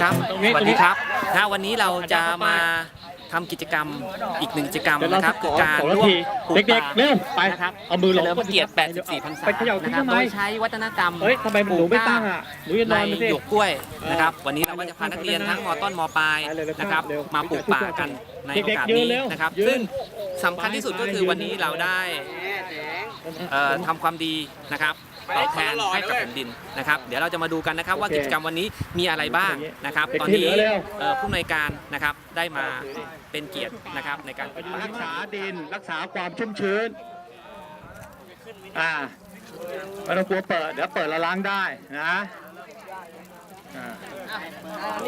ครับตรงนี้สวัสตรงนี้ดีครับนะวันนี้เราจะมาทำกิจกรรมอีกหนึ่งกิจกรรมเดี๋ยวเรานะครับขคืออการสองนาร่วมทีปลูกเด็กป่าๆเร็วไปนะครับเอามือลงเฉลิมพระเกียรติ 84พรรษาไปเขย่าทิ้งนะครับทำไมโดยใช้วัฒนธรรมเฮ้ยทำไมหนูไม่ตั้งอะหนูจะนในอนไม่หใช่ยวกกล้วยนะครับวันนี้เราก็จะพานักเรียนทั้งมต้นมปลายไปเลยเลยนะครับเร็วมาปลูกป่ากันในโอเด็กๆกาสยืนนี้เร็วนะครับยืนซึ่งสำคัญที่สุดก็คือวันนี้เราได้เอ่อทำความดีนะครับ ตอบแทนให้กับแผ่นดินนะครับ เดี๋ยวเราจะมาดูกันนะครับว่าโอเคกิจกรรมวันนี้มีอะไรบ้างนะครับเด็กตอนที่นี้เหลือเร็วเอ่อผู้อำนวยการนะครับได้มาเป็นเกียรตินะครับในการปลูกป่ารักษาดินรักษาความชุ่มชื้นอ่าไม่ต้องกลัวเปิดเดี๋ยวเปิดแล้วล้างได้นะอ่า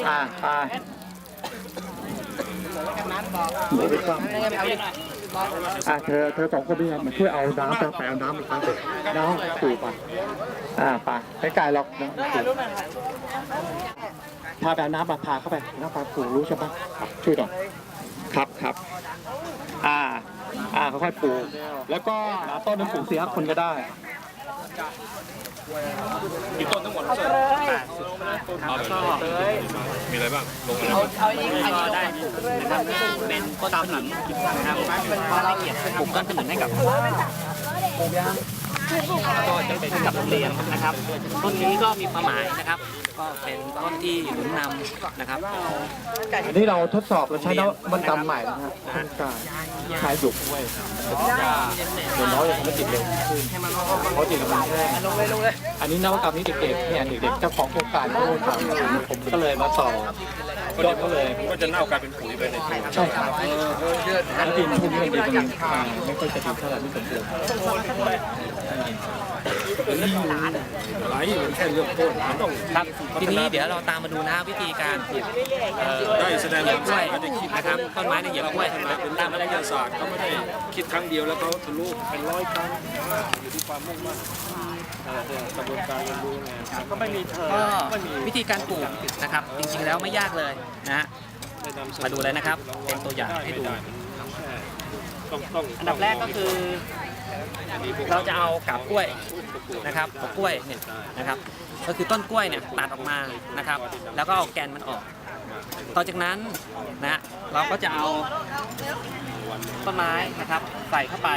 อ่าไป หนูไปซ่อมอ่าเธอเธอสองคนนี่มาช่วยเอาน้ำไปไปเอาน้ำอีกครั้งน้ำปู่ไปอ่าไปไม่ไกลหรอกนะพาไปเอาน้ำมาพาเข้าไปน้ำปลาปู่รู้ใช่ปะช่วยหน่อยครับครับอ่าอ่าค่อยๆปลูกแล้วก็ต้นนึงปลูกสี่ห้าคนก็ได้ กี่ต้นทั้งหมดครับก็มีอะไรบ้างลงอะไรก็ได้นะครับเป็นต้นขนุนนะครับให้เกียรติปลูกต้นขนุนให้กับก็ จะเป็นกับโรงเรียนนะครับต้นนี้ก็มีความหมายนะครับ ก็เป็นต้นที่หนุนนำนะครับอันนี้เราทดสอบเราใช้นวัตกรรมใหม่นะฮะต้องการใช้หยุกไว้เดี๋ยวน้อยจะทำให้ติดเร็วขึ้นเขาติดมันแค่อันนี้นวัตกรรมนี้เด็กๆเนี่ยเด็กๆเจ้าของโครงการเขาทำผมก็เลยมาสอบ ก็ก็เลยก็จะเน่ากลายเป็นปุ๋ยไปในตัวใช่ครับแล้วดินพวกนี้มันดีมันอ่าไม่ค่อยจะดีเท่าไหร่ไม่สมบูรณ์หลายมันแค่เรื่องต้นมันต้องครับทีนี้เดี๋ยวเราตามมาดูนะวิธีการปลูกเอ่อได้ แสดงเหยียบกล้วยไม่ได้คิดนะครับต้นไม้ในเหยียบกล้วยเป็นด้านวิทยาศาสตร์เขาไม่ได้คิดครั้งเดียวแล้วเขาทะลุเป็นร้อยครั้งอยู่ที่ความมุ่งมั่นเอ่อกระบวนการเรียนรู้ไงก็ไม่มีเธอก็วิธีการปลูกนะครับ จริงๆแล้วไม่ยากเลยนะฮะมาดูเลยนะครับ เป็นตัวอย่างให้ดูต้องต้องอันดับแรกก็คือ เราจะเอากาบกล้วยนะครับกาบกล้วยเนี่ยนะครับ ก็คือต้นกล้วยเนี่ยตัดออกมานะครับ แล้วก็เอาแกนมันออก ต่อจากนั้นนะเราก็จะเอาต้นไม้นะครับ ใส่เข้าไป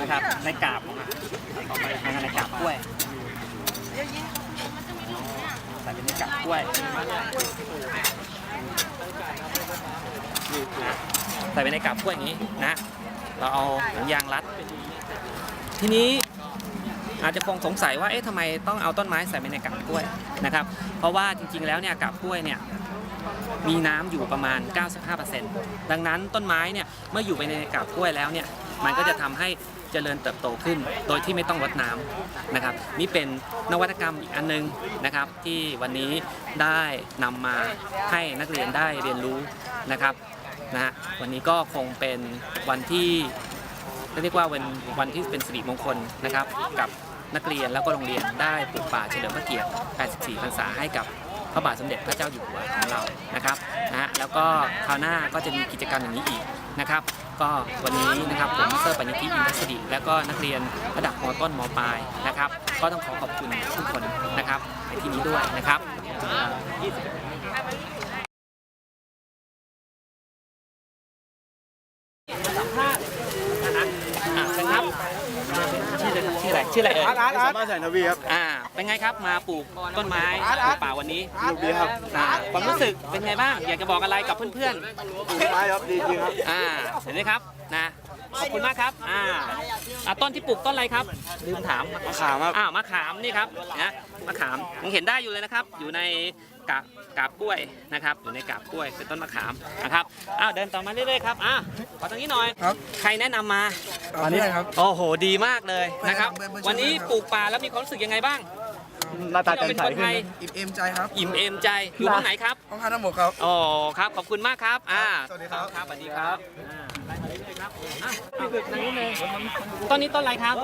นะครับ ในกาบต่อไปนะครในกาบกล้วยใส่เป็นในกาบกล้วยนะใส่ไปในกาบกล้วยอย่างนี้นะ เราเอาหนังยางรัด ทีนี้อาจจะคงสงสัยว่า เอ๊ะทำไมต้องเอาต้นไม้ใส่ไปในกาบกล้วยนะครับ เพราะว่าจริงๆ แล้วเนี่ยกาบกล้วยเนี่ย มีน้ำอยู่ประมาณ 95%ดังนั้นต้นไม้เนี่ยเมื่ออยู่ไปในกาบกล้วยแล้วเนี่ยมันก็จะทำให้เจริญเติบโตขึ้น โดยที่ไม่ต้องรดน้ำนะครับ นี่เป็นนวัตกรรมอีกอันนึงนะครับ ที่วันนี้ได้นำมาให้นักเรียนได้เรียนรู้นะครับนะฮะวันนี้ก็คงเป็นวันที่เรียกว่าวันวันที่เป็นสิริมงคลนะครับ กับนักเรียนแล้วก็โรงเรียนได้ปลูกป่าเฉลิมพระเกียรติ 84 พรรษาให้กับ พระบาทสมเด็จพระเจ้าอยู่หัวของเรานะครับนะฮะแล้วก็คราวหน้าก็จะมีกิจกรรมอย่างนี้อีกนะครับก็วันนี้นะครับผมเซอร์ปัญญาธิอินทศดิและก็นักเรียนระดับมต้นมปลายนะครับ ก็ต้องขอขอบคุณทุกคนนะครับในที่นี้ด้วยนะครับขอบคุณครับสัมภาษณ์นะฮะอะเชิญครับชื่อ อะไรชื่ออะไรชื่ออะไรเอ่ยสามารถใส่ทวีครับอ่า เป็นไงครับมาปลูกต้นไม้ปลูกป่าวันนี้ลูกดีครับอ่าความรู้สึกเป็นไงบ้างอยากจะบอกอะไรกับเพื่อนไม้ครับดีจริงครับๆอ่าเห็นไหมครับนะขอบคุณมากครับอ่าอ่าต้นที่ปลูกต้นอะไรครับลืมถาม มะขามครับ อ้าวมะขามนี่ครับนะมะขามยังเห็นได้อยู่เลยนะครับ อยู่ในกาบกาบกล้วยนะครับอยู่ในกาบกล้วยเป็นต้นมะขามนะครับอ้าวเดินต่อมาเรื่อยๆครับอ่าขอตรงนี้หน่อยครับ ใครแนะนำมา อันนี้ครับ โอ้โห ดีมากเลยนะครับไปไปไปวันนี้ปลูกป่าแล้วมีความรู้สึกยังไงบ้างหน้าตาที่แจ่เรามเป็นใสคนขึ้ไทนยอิ่มเอมใจครับ อิ่มเอมใจ อยู่ห้องไหนครับ ห้องห้าทั้งหมดครับ อ๋อ ครับ ขอบคุณมากครับ อ่า สวัสดีครับ ครับ สวัสดีครับ ต้นนี้ต้นอะไรครับ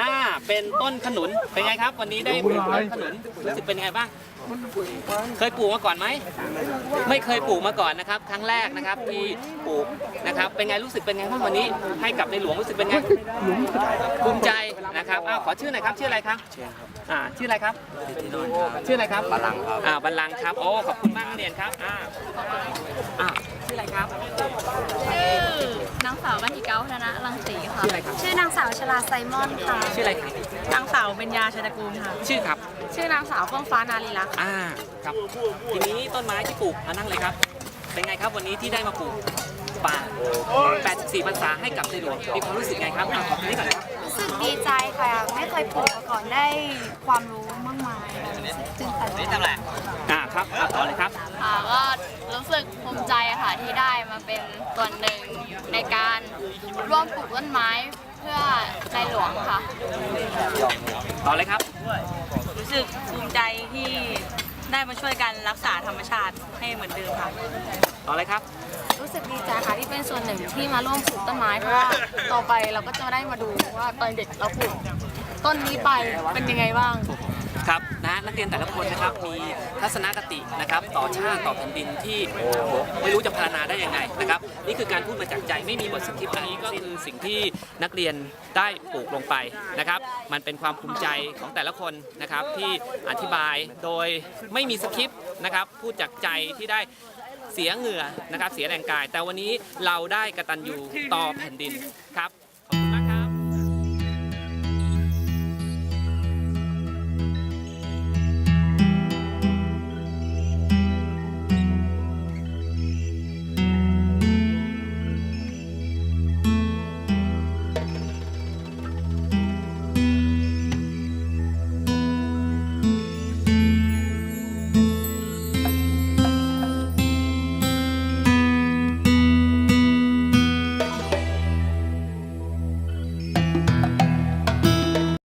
อ่า เป็นต้นขนุน เป็นไงครับ วันนี้ได้ปลูกต้นขนุน รู้สึกเป็นไงบ้าง เคยปลูกมาก่อนไหม ไม่เคยปลูกมาก่อนนะครับ ครั้งแรกนะครับที่ปลูกนะครับ เป็นไงรู้สึกเป็นไงบ้างวันนี้ ให้กับในหลวงรู้สึกเป็นไงภูมิใจนะครับ อ้าว ขอชื่อหน่อยครับ ชื่ออะไรครับ อ่าชื่ออะไรครับ ชื่ออะไรครับบัลลังครับ อ่าบัลลังก์ครับ โอ้ขอบคุณมากนักเรียนครับ อ่าอ่าชื่ออะไรครับ ชื่อนางสาวบันทิเก้าธนะรังสีค่ะ ชื่ออะไรครับ ชื่อนางสาวชลาไซมอนค่ะ ชื่ออะไรครับ นางสาวเบญญาชัยตระกูลค่ะ ชื่อครับ ชื่อนางสาวเฟื่องฟ้านารีรักษ์อ่าครับทีนี้ต้นไม้ที่ปลูกมานั่งเลยครับ เป็นไงครับวันนี้ที่ได้มาปลูก ป่า 84พรรษาให้กับในหลวงมีความรู้สึกไงครับอ่าขอบคุณนี่ก่อนครับรู้สึกดีใจค่ะ ไม่เคยปลูกมาก่อนได้ความรู้มากมายรู้สึกตื่นเต้นอ่าครับอ่าต่อเลยครับอ่าก็รู้สึกภูมิใจค่ะที่ได้มาเป็นส่วนหนึ่งในการร่วมปลูกต้นไม้เพื่อในหลวงค่ะ ต่อเลยครับ รู้สึกภูมิใจที่ ได้มาช่วยกันรักษาธรรมชาติให้เหมือนเดิมค่ะ ต่อเลยครับ รู้สึกดีใจค่ะที่เป็นส่วนหนึ่งที่มาร่วมปลูกต้นไม้เพราะว่าต่อไปเราก็จะได้มาดูว่าตอนเด็กเราปลูกต้นนี้ไปเป็นยังไงบ้าง ครับนะนักเรียนแต่ละคนนะครับมีทัศนคตินะครับต่อชาติต่อแผ่นดินที่โอ้โหไม่รู้จะพรรณนาได้ยังไงนะครับนี่คือการพูดมาจากใจไม่มีบทสคริปต์อันนี้ก็คือสิ่งที่นักเรียนได้ปลูกลงไปนะครับมันเป็นความภูมิใจของแต่ละคนนะครับที่อธิบายโดยไม่มีสคริปต์นะครับพูดจากใจที่ได้เสียเหงื่อนะครับเสียแรงกาย แต่วันนี้เราได้กระตันยูต่อแผ่นดินครับ